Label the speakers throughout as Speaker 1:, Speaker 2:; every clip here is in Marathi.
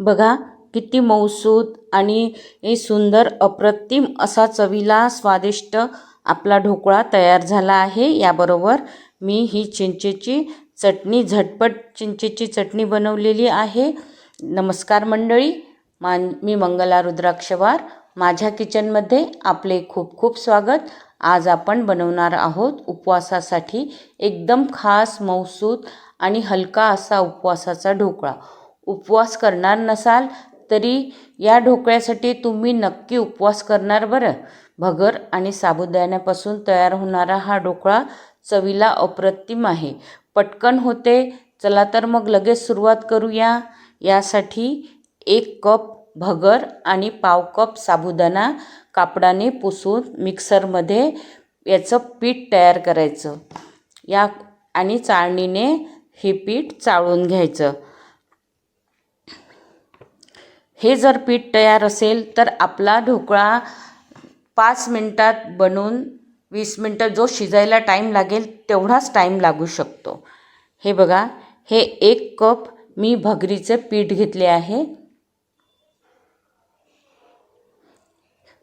Speaker 1: बघा किती मऊसूत आणि सुंदर अप्रतिम असा चवीला स्वादिष्ट आपला ढोकळा तयार झाला आहे. याबरोबर मी ही चिंचेची चटणी झटपट चिंचेची चटणी बनवलेली आहे. नमस्कार मंडळी मान मी मंगला रुद्राक्षवार. माझ्या किचनमध्ये आपले खूप खूप स्वागत. आज आपण बनवणार आहोत उपवासासाठी एकदम खास मौसूद आणि हलका असा उपवासाचा ढोकळा. उपवास करणार नसाल तरी या ढोकळ्यासाठी तुम्ही नक्की उपवास करणार बरं. भगर आणि साबुदाण्यापासून तयार होणारा हा ढोकळा चवीला अप्रतिम आहे. पटकन होते चला तर मग लगेच सुरुवात करूया. यासाठी एक कप भगर आणि पाव कप साबुदाणा कापडाने पुसून मिक्सरमध्ये याचं पीठ तयार करायचं. या आणि चाळणीने हे पीठ चाळून घ्यायचं. हे जर पीठ तयार असेल तर आपला ढोकळा पाच मिनटात बनून वीस मिनटं जो शिजायला टाईम लागेल तेवढाच टाईम लागू शकतो. हे बघा हे एक कप मी भगरीचं पीठ घेतले आहे.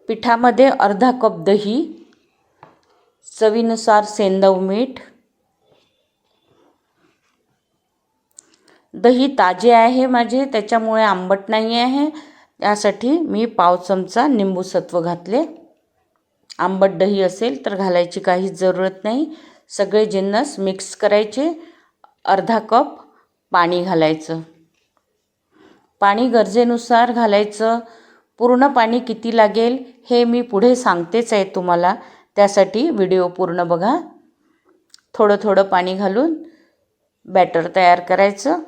Speaker 1: पिठामध्ये अर्धा कप दही चवीनुसार सेंदव मीठ दही ताजे आहे माझे त्याच्यामुळे आंबट नाही आहे त्यासाठी मी पाव चमचा निंबू सत्व घातले. आंबट दही असेल तर घालायची काहीच जरूरत नाही. सगळे जिन्नस मिक्स करायचे. अर्धा कप पाणी घालायचं. पाणी गरजेनुसार घालायचं. पूर्ण पाणी किती लागेल हे मी पुढे सांगतेच आहे तुम्हाला. त्यासाठी व्हिडिओ पूर्ण बघा. थोडं थोडं पाणी घालून बॅटर तयार करायचं.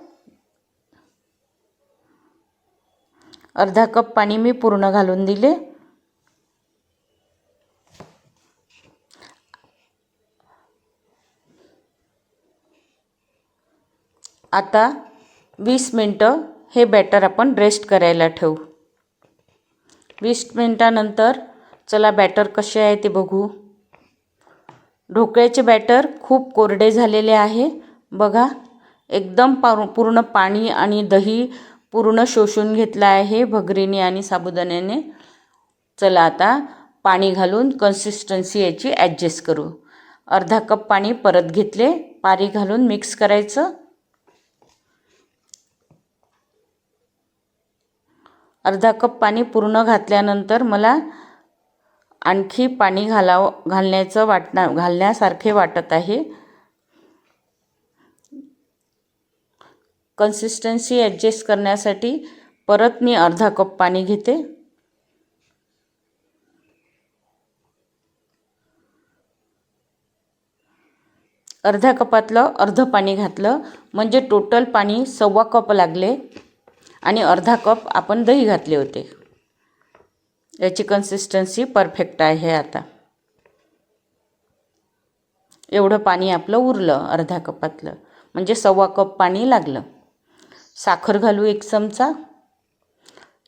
Speaker 1: अर्धा कप पाणी मी पूर्ण घालून दिले. आता वीस मिनटं हे बॅटर आपण रेस्ट करायला ठेवू. वीस मिनटानंतर चला बॅटर कसे आहे ते बघू. ढोकळ्याचे बॅटर खूप कोरडे झालेले आहे. बघा एकदम पारू पूर्ण पाणी आणि दही पूर्ण शोषून घेतलं आहे भगरीने आणि साबुदाण्याने. चला आता पाणी घालून कन्सिस्टन्सी याची ॲडजस्ट करू. अर्धा कप पाणी परत घेतले. पारी घालून मिक्स करायचं. अर्धा कप पाणी पूर्ण घातल्यानंतर मला आणखी पाणी घालावं घालण्याचं वाटणा घालण्यासारखे वाटत आहे. कन्सिस्टन्सी ॲडजस्ट करण्यासाठी परत मी अर्धा कप पाणी घेते. अर्ध्या कपातलं अर्धं पाणी घातलं म्हणजे टोटल पाणी सव्वा कप लागले आणि अर्धा कप आपण दही घातले होते. याची कन्सिस्टन्सी परफेक्ट आहे आता. एवढं पाणी आपलं उरलं अर्ध्या कपातलं म्हणजे सव्वा कप पाणी लागलं. साखर घालू एक चमचा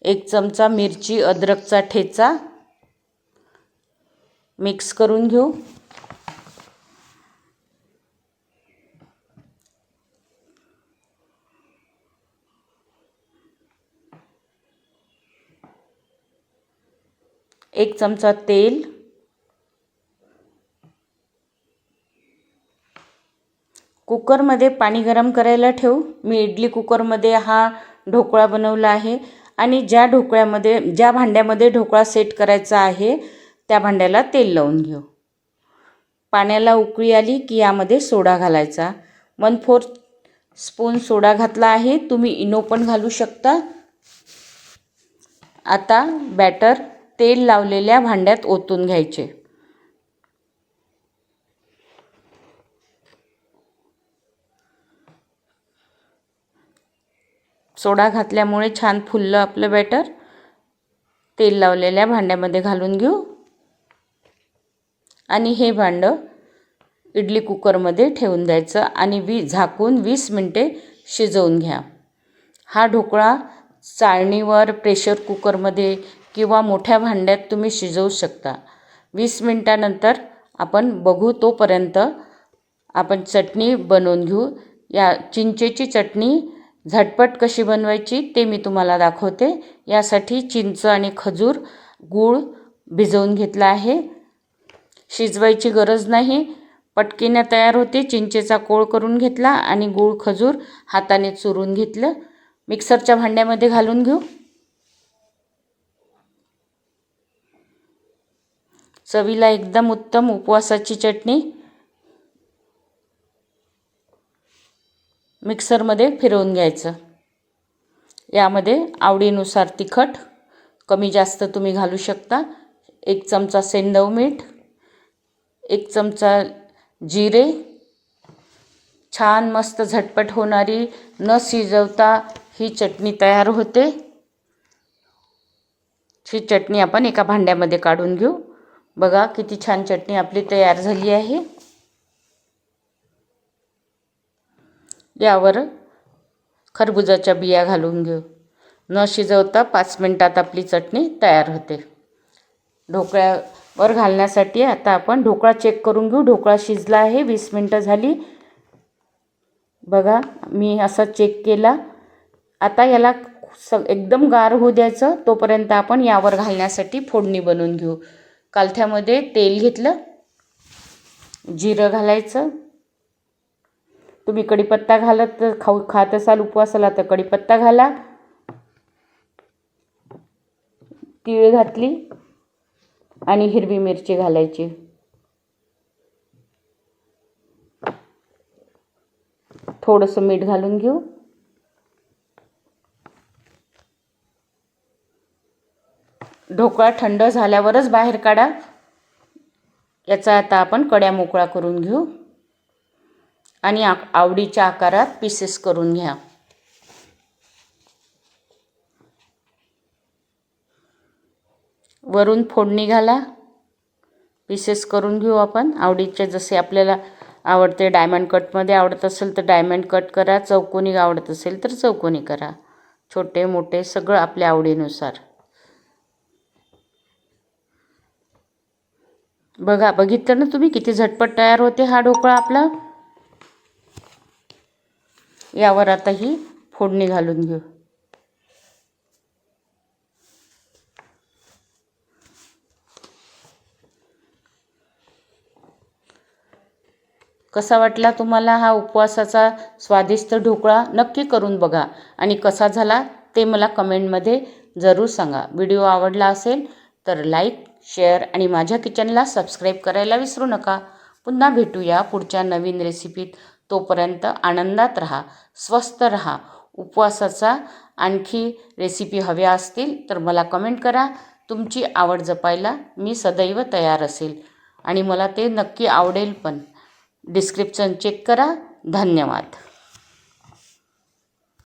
Speaker 1: एक चमचा मिरची अद्रकचा ठेचा. मिक्स करून घेऊ. एक चमचा तेल कुकरमध्ये पाणी गरम करायला ठेवू. मी इडली कुकरमध्ये हा ढोकळा बनवला आहे आणि ज्या ढोकळ्यामध्ये ज्या भांड्यामध्ये ढोकळा सेट करायचा आहे त्या भांड्याला तेल लावून घेऊ. पाण्याला उकळी आली की यामध्ये सोडा घालायचा. वन फोर्थ स्पून सोडा घातला आहे. तुम्ही इनो पण घालू शकता. आता बॅटर तेल लावलेल्या भांड्यात ओतून घ्यायचे. सोडा घातल्यामुळे छान फुललं आपलं बॅटर. तेल लावलेल्या भांड्यामध्ये घालून घेऊ. आणि हे भांडं इडली कुकरमध्ये ठेवून द्यायचं आणि वी झाकून वीस मिनटे शिजवून घ्या. हा ढोकळा चाळणीवर प्रेशर कुकरमध्ये किंवा मोठ्या भांड्यात तुम्ही शिजवू शकता. वीस मिनटानंतर आपण बघू तोपर्यंत आपण चटणी बनवून घेऊ. या चिंचेची चटणी झटपट कशी बनवायची ते मी तुम्हाला दाखवते. यासाठी चिंच आणि खजूर गूळ भिजवून घेतला आहे. शिजवायची गरज नाही. पटकीने तयार होते. चिंचेचा कोळ करून घेतला आणि गूळ खजूर हाताने चुरून घेतलं. मिक्सरच्या भांड्यामध्ये घालून घेऊ. चवीला एकदम उत्तम उपवासाची चटणी. मिक्सरमध्ये फिरवून घ्यायचं. यामध्ये आवडीनुसार तिखट कमी जास्त तुम्ही घालू शकता. एक चमचा सेंदव मीठ एक चमचा जिरे. छान मस्त झटपट होणारी न शिजवता ही चटणी तयार होते. ही चटणी आपण एका भांड्यामध्ये काढून घेऊ. बघा किती छान चटणी आपली तयार झाली आहे. यावर खरबुजाच्या बिया घालून घेऊ. न शिजवता पाच मिनटात आपली चटणी तयार होते. ढोकळ्यावर घालण्यासाठी आता आपण ढोकळा चेक करून घेऊ. ढोकळा शिजला आहे वीस मिनटं झाली. बघा मी असा चेक केला. आता याला स एकदम गार होऊ द्यायचं. तोपर्यंत आपण यावर घालण्यासाठी फोडणी बनवून घेऊ. कालथ्यामध्ये तेल घेतलं. जिरं घालायचं. तुम्ही कडीपत्ता घालत खाऊ खात असाल उपवासाला तर कडीपत्ता घाला. तीळ घातली आणि हिरवी मिरची घालायची. थोडंसं मीठ घालून घेऊ. ढोकळा थंड झाल्यावरच बाहेर काढा. याचा आता आपण कड्या मोकळा करून घेऊ. आणि आ आवडीच्या आकारात पीसेस करून घ्या. वरून फोडणी घाला. पीसेस करून घेऊ आपण. आवडीचे जसे आपल्याला आवडते डायमंड कटमध्ये आवडत असेल तर डायमंड कट करा. चौकोनी आवडत असेल तर चौकोनी करा. छोटे मोठे सगळं आपल्या आवडीनुसार. बघा बघितलं ना तुम्ही किती झटपट तयार होते हा ढोकळा आपला? यावर आता ही फोडणी घालून घेऊ. कसा वाटला तुम्हाला हा उपवासाचा स्वादिष्ट ढोकळा? नक्की करून बघा. आणि कसा झाला ते मला कमेंटमध्ये जरूर सांगा. व्हिडिओ आवडला असेल तर लाईक शेअर आणि माझ्या किचनला सबस्क्राईब करायला विसरू नका. पुन्हा भेटूया पुढच्या नवीन रेसिपीत. तोपर्यंत आनंदात राहा स्वस्त राहा. उपवासाचा आणखी रेसिपी हव्या असतील तर मला कमेंट करा. तुमची आवड जपायला मी सदैव तयार असेल आणि मला ते नक्की आवडेल पण. डिस्क्रिप्शन चेक करा. धन्यवाद.